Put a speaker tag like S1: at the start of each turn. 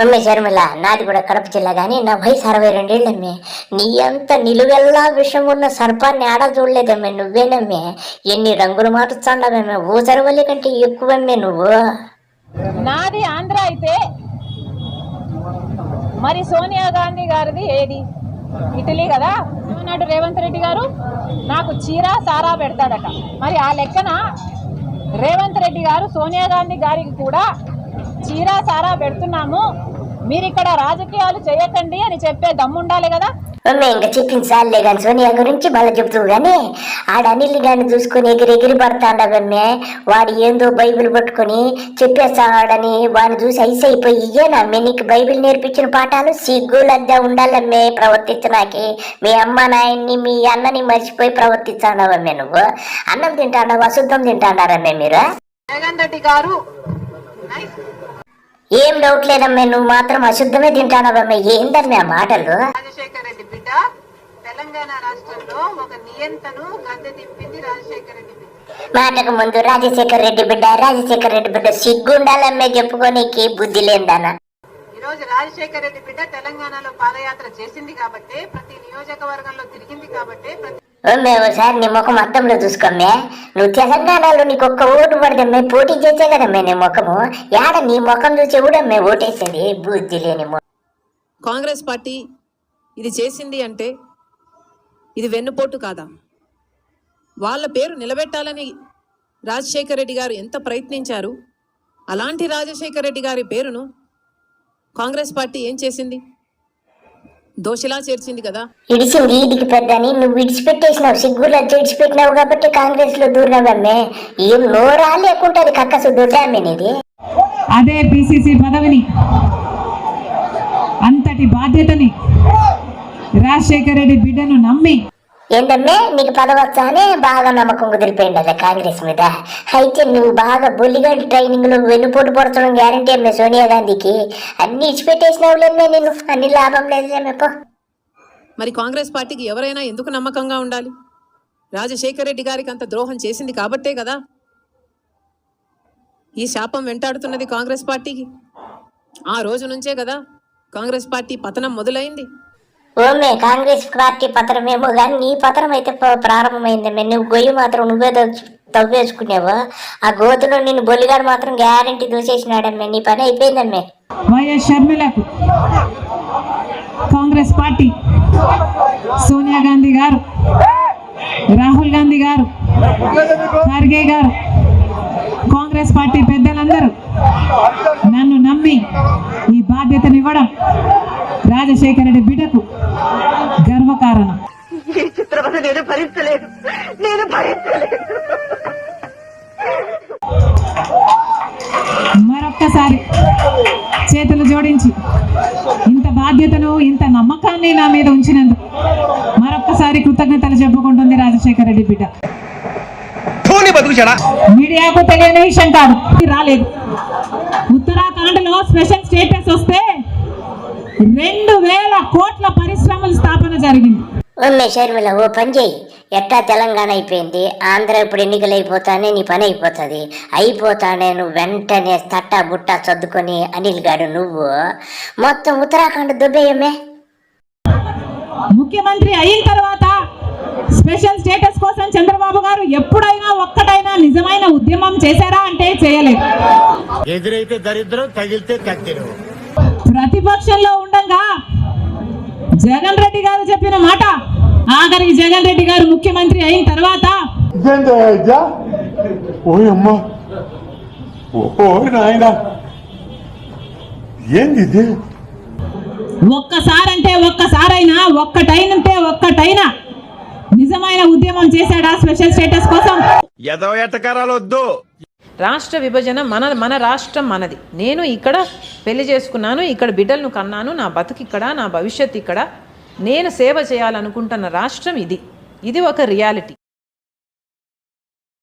S1: అమ్మే శర్మిల నాది కూడా కడప జిల్లా కానీ నా వయసు అరవై రెండేళ్ళమ్మే నీ అంత నిలువెల్లా విషయం ఉన్న సర్పాన్ని ఆడ చూడలేదమ్మే నువ్వేనమ్మే. ఎన్ని రంగులు మారుస్తాండవమ్మే ఊసరవల్లి కంటే ఎక్కువమ్మే నువ్వు.
S2: నాది ఆంధ్ర అయితే మరి సోనియా గాంధీ గారిది ఏది? ఇటలీ కదా? నాడు రేవంత్ రెడ్డి గారు నాకు చీర సారా పెడతాడట. మరి ఆ లెక్కన రేవంత్ రెడ్డి గారు సోనియా గాంధీ గారికి కూడా చీర సారా పెడుతున్నాము మీరు ఇక్కడ రాజకీయాలు చేయకండి అని చెప్పే దమ్ము ఉండాలి కదా.
S1: అమ్మే ఇంకా చెప్పింది సార్లే కానీ సోనియా గురించి మళ్ళీ చెప్తూ గాని ఆడ అనిల్ గాని చూసుకొని ఎగిరి ఎగిరి పడతాండవమ్మే వాడు ఏందో బైబిల్ పట్టుకొని చెప్పేస్తాడని వాడిని చూసి ఐస్ అయిపోయి ఇయ్యేనమ్మే నీకు బైబిల్ నేర్పించిన పాఠాలు సిగ్గు లజ్జ ఉండాలమ్మే ప్రవర్తించడానికి మీ అమ్మ నాయన్ని మీ అన్నని మర్చిపోయి ప్రవర్తిస్తాడవమ్మే నువ్వు. అన్నం తింటాడవు అశుద్ధం తింటాడారమ్మే మీరు.
S3: జగన్ రెడ్డి గారు
S1: ఏం డౌట్ లేదమ్మే నువ్వు మాత్రం అశుద్ధమే తింటానవమ్మే ఏందమ్మే ఆ మాటలు?
S3: రాజశేఖర రెడ్డి బిడ్డ తెలంగాణ రాష్ట్రంలో ఒక నియంతను గద్దె తిప్పింది రాజశేఖర రెడ్డి బిడ్డ.
S1: మాటకు ముందు రాజశేఖర్ రెడ్డి బిడ్డ రాజశేఖర్ రెడ్డి బిడ్డ సిగ్గుండాలమ్మే చెప్పుకోనీకి బుద్ధి లేదన్న.
S3: ఈ రోజు రాజశేఖర రెడ్డి బిడ్డ తెలంగాణలో పాదయాత్ర చేసింది కాబట్టి ప్రతి నియోజకవర్గంలో తిరిగింది కాబట్టి ప్రతి
S1: ఓమే ఓసారి నీ ముఖం అద్దంలో చూసుకోమ్మే నువ్వు తెలంగాణలో నీకు ఒక్క ఓటు పడదమ్మే పోటీ చేసే కదమ్మే నీ ముఖము. యాడ నీ ముఖం చూసి ఎవడమ్మే ఓటేసేది బుద్ధి లేని
S4: కాంగ్రెస్ పార్టీ ఇది చేసింది అంటే ఇది వెన్నుపోటు కాదా? వాళ్ళ పేరు నిలబెట్టాలని రాజశేఖర రెడ్డి గారు ఎంత ప్రయత్నించారు? అలాంటి రాజశేఖర రెడ్డి గారి పేరును కాంగ్రెస్ పార్టీ ఏం చేసింది? దోషిలా చేర్చింది కదా.
S1: ఇడిసింది ఈడికి పెద్దని నువ్వు విడిచిపెట్టేసినావు సిగ్గులో విడిచిపెట్టినావు కాబట్టి కాంగ్రెస్లో దూరినావమ్మే. ఏం నోరా లేకుంటది కక్కసు దొడ్డామ్మే నీది.
S5: అదే పిసిసి పదవిని అంతటి బాధ్యతని రాజశేఖర రెడ్డి బిడ్డను నమ్మి
S1: ఏంటమ్మే నీకు పదవచ్చానే బాగా నమ్మకం కుదిరిపోయింది అదే కాంగ్రెస్ మీద. అయితే నువ్వు బాగా బొల్లిగడ్డ ట్రైనింగ్లో వెన్నుపోటు పొడచడం గ్యారంటీ అమ్మే సోనియా గాంధీకి అన్ని ఇచ్చిపెట్టేసినావులేమ్మే నేను అన్ని లాభం లేదు
S4: మరి కాంగ్రెస్ పార్టీకి ఎవరైనా ఎందుకు నమ్మకంగా ఉండాలి? రాజశేఖర రెడ్డి గారికి అంత ద్రోహం చేసింది కాబట్టే కదా. ఈ శాపం వెంటాడుతున్నది కాంగ్రెస్ పార్టీకి. ఆ రోజు నుంచే కదా కాంగ్రెస్ పార్టీ పతనం మొదలైంది.
S1: ఓమే కాంగ్రెస్ పార్టీ పత్రమేమో కానీ నీ పత్రం అయితే ప్ర- ప్రారంభమైందమ్మే నువ్వు గొయ్యి మాత్రం నువ్వే తవ్వేసుకునేవో ఆ గోతులో నిన్ను బొలిగాడు మాత్రం గ్యారంటీ దూసేసినాడమ్మే నీ పని అయిపోయిందమ్మే.
S5: వైఎస్ షర్మిలకు కాంగ్రెస్ పార్టీ. సోనియా గాంధీ గారు రాహుల్ గాంధీ గారు ఖార్గే గారు కాంగ్రెస్ పార్టీ పెద్దలందరూ నన్ను నమ్మి ఈ బాధ్యతనివ్వడం రాజశేఖర రెడ్డి బిడ్డకు గర్వకారణం
S3: ఈ చిత్రవద నేను భరించలేను
S5: మరొక్కసారి చేతులు జోడించి ఇంత బాధ్యతను ఇంత నమ్మకాన్ని నా మీద ఉంచినందుకు మరొక్కసారి కృతజ్ఞతలు చెప్పుకుంటుంది రాజశేఖర రెడ్డి బిడ్డ. మీడియాకు తెలియని విషయం కాదు. ఇది రాలేదు. ఉత్తరాఖండ్లో స్పెషల్ స్టేటస్ వస్తే రెండు వేల కోట్ల పరిశ్రమల స్థాపన జరిగింది.
S1: ఓమే షర్మిల ఓ పని చేయి ఎట్టా తెలంగాణ అయిపోయింది? ఆంధ్ర ఇప్పుడు ఎన్నికలు అయిపోతానే నీ పని అయిపోతుంది. అయిపోతానే నువ్వు వెంటనే తట్టా బుట్టా సర్దుకొని అనిల్ గాడు నువ్వు. మొత్తం ఉత్తరాఖండ్ దుబ్బేయమే
S5: ముఖ్యమంత్రి అయిన తర్వాత స్పెషల్ స్టేటస్ కోసం చంద్రబాబు గారు ఎప్పుడైనా ఒక్కటైనా నిజమైన ఉద్యమం చేశారా అంటే చేయలేదు.
S6: ఎదురైతే దరిద్రం తగిలితే కత్తిరు.
S5: ప్రతిపక్షంలో ఉండగా జగన్ రెడ్డి గారు చెప్పిన మాట ఆఖరికి జగన్ రెడ్డి గారు ముఖ్యమంత్రి అయిన తర్వాత
S6: ఏంది
S5: ఒక్కసారంటే ఒక్కసారైనా ఒక్కటైనంటే ఒక్కటైనా నిజమైన ఉద్యమం చేశాడా స్పెషల్ స్టేటస్ కోసం?
S7: ఎట్టకారాలు వద్దు.
S4: రాష్ట్ర విభజన మన మన రాష్ట్రం మనది. నేను ఇక్కడ పెళ్ళి చేసుకున్నాను ఇక్కడ బిడ్డలను కన్నాను నా బతుకు ఇక్కడ నా భవిష్యత్ ఇక్కడ నేను సేవ చేయాలనుకుంటున్న రాష్ట్రం ఇది. ఇది ఒక రియాలిటీ.